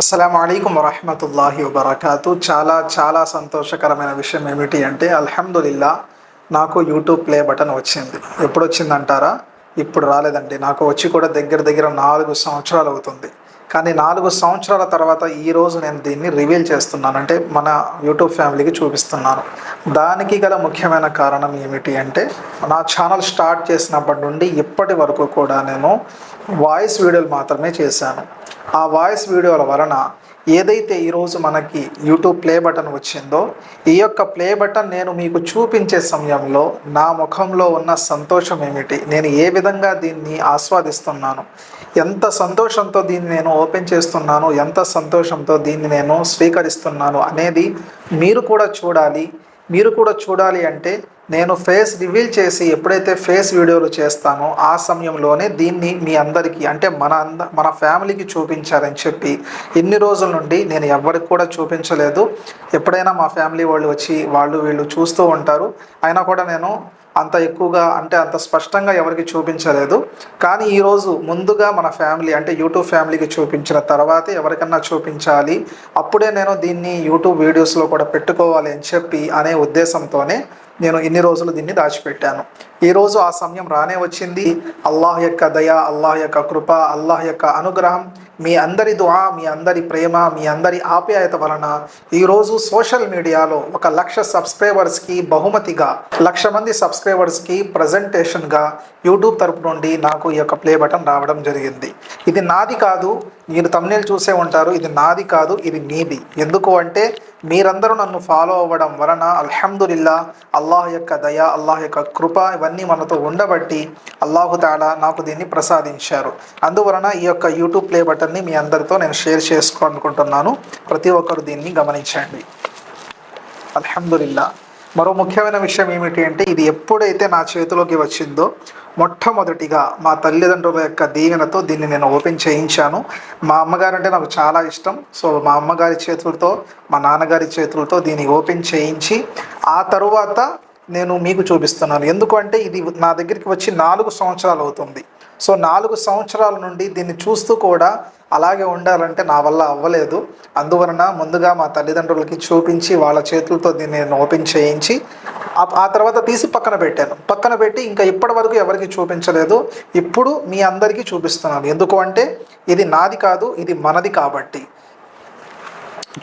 అస్సలం అయికం వరహమతుల్లాహి వబర్కాతు. చాలా చాలా సంతోషకరమైన విషయం ఏమిటి అంటే అల్హమ్దులిల్లా నాకు యూట్యూబ్ ప్లే బటన్ వచ్చింది. ఎప్పుడు వచ్చిందంటారా? ఇప్పుడు రాలేదండి. నాకు వచ్చి కూడా దగ్గర దగ్గర నాలుగు సంవత్సరాలు అవుతుంది. కానీ నాలుగు సంవత్సరాల తర్వాత ఈరోజు నేను దీన్ని రివీల్ చేస్తున్నాను. అంటే మన యూట్యూబ్ ఫ్యామిలీకి చూపిస్తున్నాను. దానికి గల ముఖ్యమైన కారణం ఏమిటి అంటే నా ఛానల్ స్టార్ట్ చేసినప్పటి నుండి ఇప్పటి వరకు కూడా నేను వాయిస్ వీడియోలు మాత్రమే చేశాను. ఆ వాయిస్ వీడియోల వలన ఏదైతే ఈరోజు మనకి యూట్యూబ్ ప్లే బటన్ వచ్చిందో ఈ యొక్క ప్లే బటన్ నేను మీకు చూపించే సమయంలో నా ముఖంలో ఉన్న సంతోషం ఏమిటి? నేను ఏ విధంగా దీన్ని ఆస్వాదిస్తున్నాను? ఎంత సంతోషంతో దీన్ని నేను ఓపెన్ చేస్తున్నాను? ఎంత సంతోషంతో దీన్ని నేను స్వీకరిస్తున్నాను? అనేది మీరు కూడా చూడాలి. మీరు కూడా చూడాలి అంటే నేను ఫేస్ రివీల్ చేసి ఎప్పుడైతే ఫేస్ వీడియోలు చేస్తానో ఆ సమయంలోనే దీన్ని మీ అందరికీ అంటే మన అంద మన ఫ్యామిలీకి చూపించాలని చెప్పి ఇన్ని రోజుల నుండి నేను ఎవరికి కూడా చూపించలేదు. ఎప్పుడైనా మా ఫ్యామిలీ వాళ్ళు వచ్చి వాళ్ళు వీళ్ళు చూస్తూ ఉంటారు. అయినా కూడా నేను అంత ఎక్కువగా అంటే అంత స్పష్టంగా ఎవరికి చూపించలేదు. కానీ ఈరోజు ముందుగా మన ఫ్యామిలీ అంటే యూట్యూబ్ ఫ్యామిలీకి చూపించిన తర్వాత ఎవరికన్నా చూపించాలి. అప్పుడే నేను దీన్ని యూట్యూబ్ వీడియోస్లో కూడా పెట్టుకోవాలి అని చెప్పి అనే ఉద్దేశంతోనే నేను ఇన్ని రోజులు దీన్ని దాచిపెట్టాను. ఈరోజు ఆ సమయం రానే వచ్చింది. అల్లాహ్ యొక్క దయ అల్లాహ్ యొక్క కృప అల్లాహ్ యొక్క అనుగ్రహం మీ అందరి దువా మీ అందరి ప్రేమ మీ అందరి ఆప్యాయత వలన ఈరోజు సోషల్ మీడియాలో ఒక లక్ష సబ్స్క్రైబర్స్కి బహుమతిగా లక్ష మంది సబ్స్క్రైబర్స్కి ప్రజెంటేషన్గా యూట్యూబ్ తరపు నుండి నాకు ఈ యొక్క ప్లే బటన్ రావడం జరిగింది. ఇది నాది కాదు మీరు తమ్నేలు చూసే ఉంటారు. ఇది నాది కాదు ఇది మీది ఎందుకు అంటే మీరందరూ నన్ను ఫాలో అవ్వడం వలన అల్హమ్దుల్లా అల్లాహ్ యొక్క దయ అల్లాహ్ యొక్క కృప ఇవన్నీ మనతో ఉండబట్టి అల్లాహు తాలా నాకు దీన్ని ప్రసాదించారు. అందువలన ఈ యొక్క యూట్యూబ్ ప్లే బటన్ని మీ అందరితో నేను షేర్ చేసుకోవాలనుకుంటున్నాను. ప్రతి ఒక్కరు దీన్ని గమనించండి. అల్హమ్దుల్లా మరో ముఖ్యమైన విషయం ఏమిటి అంటే ఇది ఎప్పుడైతే నా చేతిలోకి వచ్చిందో మొట్టమొదటిగా మా తల్లిదండ్రుల యొక్క దీవెనతో దీన్ని నేను ఓపెన్ చేయించాను. మా అమ్మగారు అంటే నాకు చాలా ఇష్టం. సో మా అమ్మగారి చేతులతో మా నాన్నగారి చేతులతో దీన్ని ఓపెన్ చేయించి ఆ తరువాత నేను మీకు చూపిస్తున్నాను. ఎందుకంటే ఇది నా దగ్గరికి వచ్చి నాలుగు సంవత్సరాలు అవుతుంది. సో నాలుగు సంవత్సరాల నుండి దీన్ని చూస్తూ కూడా అలాగే ఉండాలంటే నా వల్ల అవ్వలేదు. అందువలన ముందుగా మా తల్లిదండ్రులకి చూపించి వాళ్ళ చేతులతో దీన్ని నేను ఓపెన్ చేయించి ఆ తర్వాత తీసి పక్కన పెట్టాను. పక్కన పెట్టి ఇంకా ఇప్పటి వరకు ఎవరికి చూపించలేదు. ఇప్పుడు మీ అందరికీ చూపిస్తున్నాను. ఎందుకు అంటే ఇది నాది కాదు ఇది మనది కాబట్టి.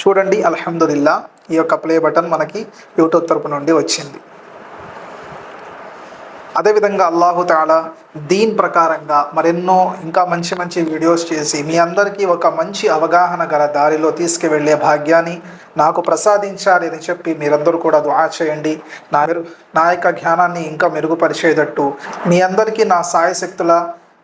చూడండి అల్హమ్దుల్లా ఈ యొక్క ప్లే బటన్ మనకి యూట్యూబ్ తరపు నుండి వచ్చింది. అదేవిధంగా అల్లాహు తాలా దీన్ ప్రకారంగా మరెన్నో ఇంకా మంచి మంచి వీడియోస్ చేసి మీ అందరికీ ఒక మంచి అవగాహన గల దారిలో తీసుకువెళ్ళే భాగ్యాన్ని నాకు ప్రసాదించాలి అని చెప్పి మీరందరూ కూడా దుఆ చేయండి. నా మెరు నా యొక్క జ్ఞానాన్ని ఇంకా మెరుగుపరిచేటట్టు మీ అందరికీ నా సాయశక్తుల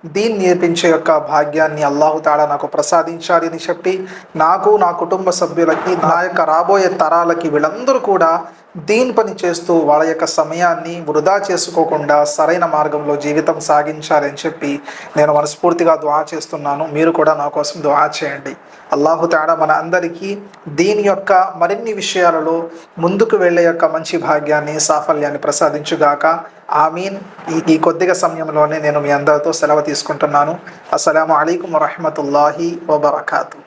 దీన్ నేర్పించే యొక్క భాగ్యాన్ని అల్లాహు తాడా నాకు ప్రసాదించాలి అని చెప్పి నాకు నా కుటుంబ సభ్యులకి నా యొక్క రాబోయే తరాలకి వీళ్ళందరూ కూడా దీని పని చేస్తూ వాళ్ళ యొక్క సమయాన్ని వృధా చేసుకోకుండా సరైన మార్గంలో జీవితం సాగించాలని చెప్పి నేను మనస్ఫూర్తిగా దువా చేస్తున్నాను. మీరు కూడా నా కోసం దువా చేయండి. అల్లాహు తేడా మన అందరికీ దీని యొక్క మరిన్ని విషయాలలో ముందుకు వెళ్ళే యొక్క మంచి భాగ్యాన్ని సాఫల్యాన్ని ప్రసాదించుగాక. ఆమీన్. ఈ ఈ కొద్దిగా సమయంలోనే నేను మీ అందరితో సెలవు తీసుకుంటున్నాను. అస్సలం అయికం వరహమతుల్లాహి వబర్కాతు.